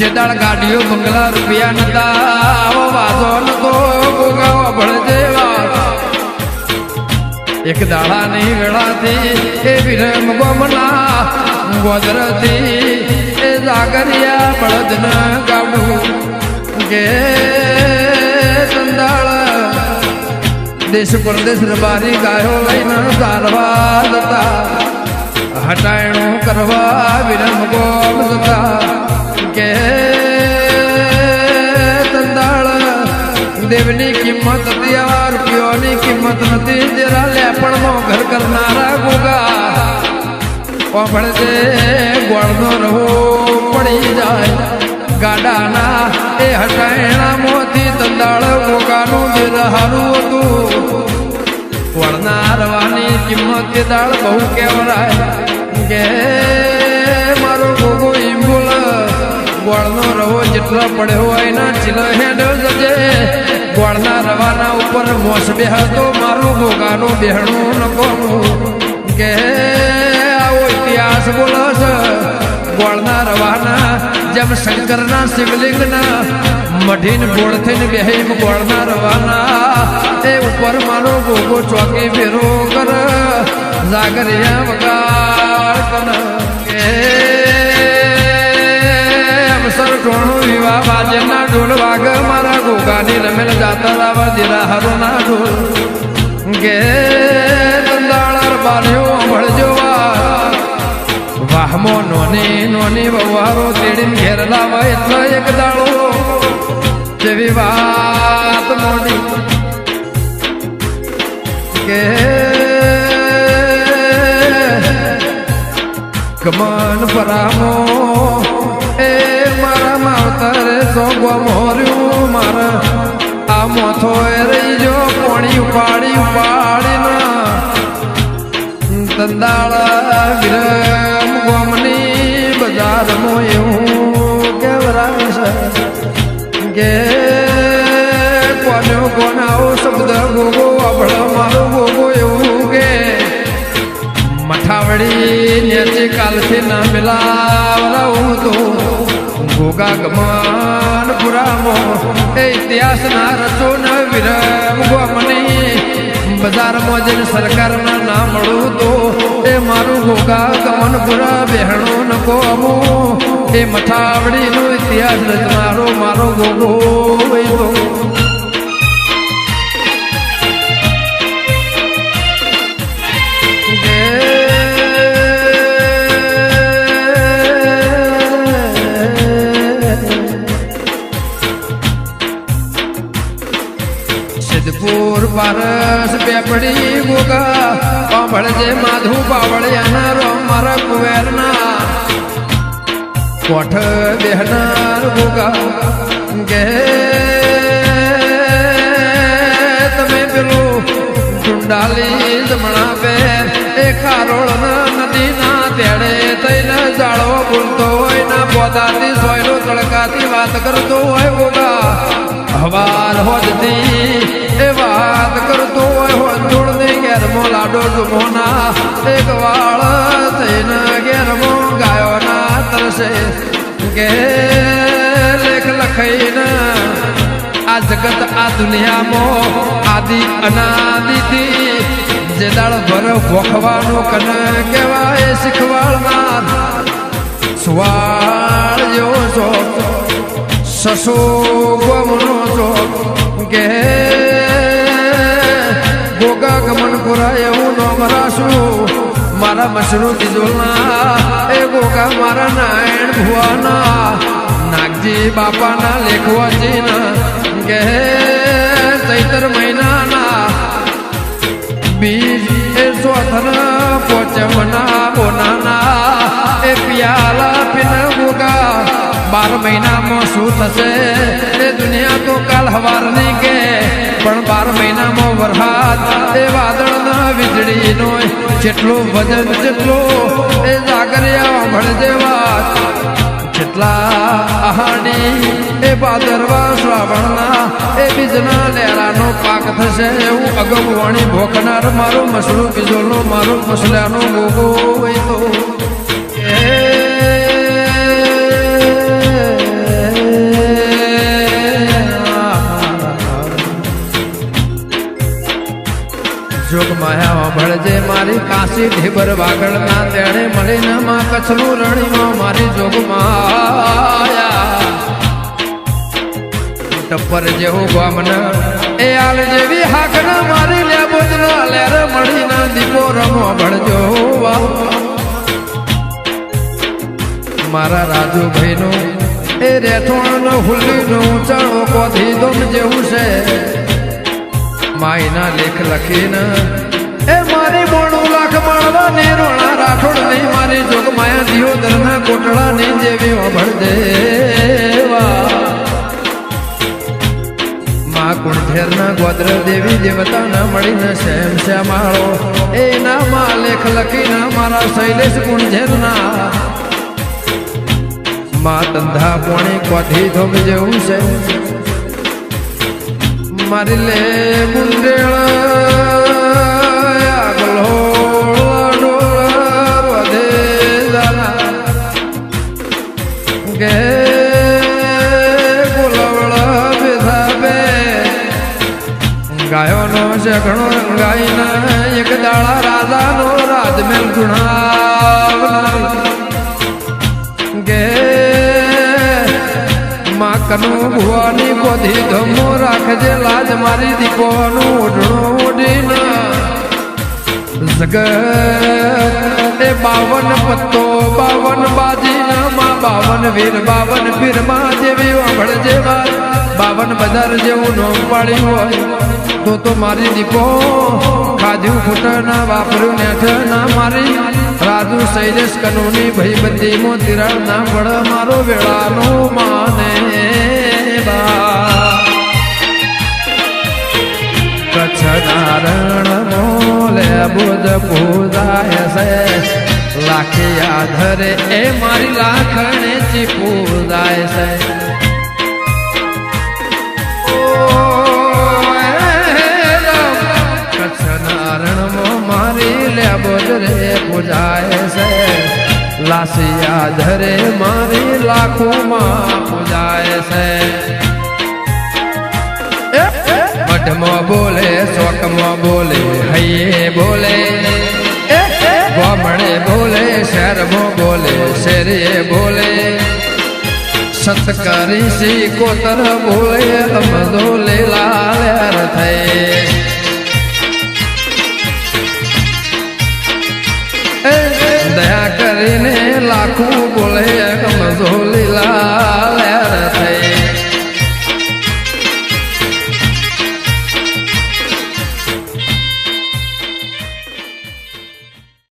જે દાળ ગાડીઓ બંગલા રૂપિયા નતા. આવો વાસો નતો ગોગાઓ ભળજે એક એક નહીં વેળાથી એ વિરમ ગોમના ગોદરથી એ જાગરિયા બળદન ગાડું. કે સંદાળ, દેશ પરદેશ રબારી ગાયો લઈને સારવા જતા હટાયણું કરવા વિરમ ગોમ કે તંદાળ, દેવની કિંમત હતી આ રૂપિયોની કિંમત નથી, જરા લેપણમાં ઘર કરનારા ગુગા પભળજે ગોળનો રહો પડી જાય. ગાડાના એ હટાયણા મોથી તંદાળ, ગોગાનું જે હારું હતું. વળના રવાની કિંમત દાળ બહુ કેવરાય કે મારો ગોગો ઇમ્બુલ ગોળનો રવો જેટલો પડ્યો હોય ના ચીલો હેડ જજે. ગોળના રવાના ઉપર મોસ બેહતો મારું ગોગાનું બેહણું નકોનું કે આવો ઇતિહાસ છે. ગોળના રવાના જેમ શંકરના શિવલિંગના મઢીન ગોળ થઈને બેહીમ ગોળના રવાના. એ ઉપર મારો ગોગો ચોકી ફેરો કર જાગરિયા વગાડ અવસર ટોણું વિવાહ બાજેના ઢોલ વાગ, મારા ગોગાની રમેલ જાતા રાવા દિરા હરોના ઢોલ. કે વાહમો નોને નોની વવારો તેડીને ઘેર લાવે એટલો એક દાડો. જેવી વાત મોડી કે કમાન પરામો ગોગો મારું ગોગો કે મઠાવડી નેચે કાલથી ના મિલાવરાવું તો ગોગા ગમાન પુરામો, એ ઇતિહાસના રચો ન વિરમ ગોમની બજારમાં જઈને સરકારમાં ના મળું તો એ મારું ગોગા ગમનપુરા બહેણો ન કોમો એ મઠાવડીનો ઇતિહાસ રચનારો મારો ગોગો વૈદો પારસ પેપડી ગોગા માધુ પાવળિયાના રોમ મારા કુવેરના. કોઠ બેહનાર ગોગા ગે, તમે પેલું ચુંડાલી જમણા બે, એ ખારોળ નદીના તેડે તૈને જાળવો બોલતો હોય ના પોતાથી સોયલો તડકાથી વાત કરતો હોય ગોગા હવાર હોજતી, એ વાત કરતો હોય હોંજોળની ઘેરમો લાડો જુમોના, એક વાળ થઈને ઘેરમો ગાયોના તરસે. કે લેખ લખઈને, આ જગત, આ દુનિયામાં આદિ અનાદિથી જે દાળ ભર ભોખવાનું કન કહેવાય શીખવાડનાર. છો સસુ ગમનો છો કે ગોગા ગમન પુરા એવું નામ મરાશું. મારા મશરૂ તિજોલના એ ગોગા મારા નારાયણ ભુવાના. નાગજી બાપાના લેખવાજીના કે ચૈતર મહિનાના. બીજ એ સોથન પોચમના. બાર મહિનામાં શું થશે? એ દુનિયા તો કાલ હવારની કે. પણ બાર મહિનામાં વરસાદ એ વાદળના વીજળીનો જેટલું વજન જેટલો એ જાગરિયા ભણજે વાત જેટલા આહાડી એ ભાદરવા શ્રાવણના, એ બીજના લેરાનો પાક થશે. એવું અગમવાણી ભોખનાર, મારો મસળું બીજોનો, મારો મસલાનો ગોગો હોય તો. મારી કાશી ઢીબર વાગડના તેણે મળીને માં કચ્છનું રણીમાં મારી જોગમાયા ટપ્પર જેવું ગામના, એ આલ જેવી હાકના મારી લેબોજના લેર મળીને દીપો રમો વાહ મારા રાજુભાઈનું એ રેઠોણનો હુલ્લીનું ઊંચાણો કોથી દોમ જેવું છે. માયના લેખ લખીને એ મારી મોણું લાખ માળવા ને રોણા રાઠોડ નહીં, મારી જોગ માયા દિયોદરના કોટડા ને જેવી અભળ દેવા. માં કુંઠેરના ગોત્ર દેવી દેવતાના મળીને શ્યામ શ્યામાળો એના માં લેખ લખીને મારા શૈલેષ કુંઠેરના માં ધંધા પોણી કોઠી ધોમ જેવું છે. મારી લે મુંડેળ ગાયોનો છે ઘણો ગાયના એક દાડા રાજાનો રાજમેલ ગુણા ગે માં કનુ ભુવાની બોધી ધમો રાખજે, લાજ મારી દીપોનું ઓઢણું ઓઢીને જગત. એ બાવન પત્તો, બાવન બાજીનામાં બાવન વીર, બાવન પીરમાં જેવી વાભળ જેવા. બાવન બજાર જેવું નોમ પાડ્યું હોય, તો તો મારી દીપો ખાધ્યું ફૂટના વાપર્યું નેઠ ના મારી. રાજુ શૈલેષ કનુની ભઈબંધી મો તિરાડ ના પડ મારો વેળાનો માને બા. કચ્છ રણ મોલે બુધ પૂજાય છે. લાખિયા ધરે એ મારી લાખણે ચી પૂજાય છે. કચ્છ રણમાં મારી લેબોદ રે પૂજાય છે. લાસિયા ધરે મારી લાખોમાં પૂજાય છે. મઠમાં બોલે શોકમાં બોલે, હૈયે બોલે. ગોમણે બોલે, શહેરમાં બોલે, શેરીએ બોલે. સત્કારી સી કોતર બોલે, અમદો લેલાલ થઈ દયા કરીને લાખું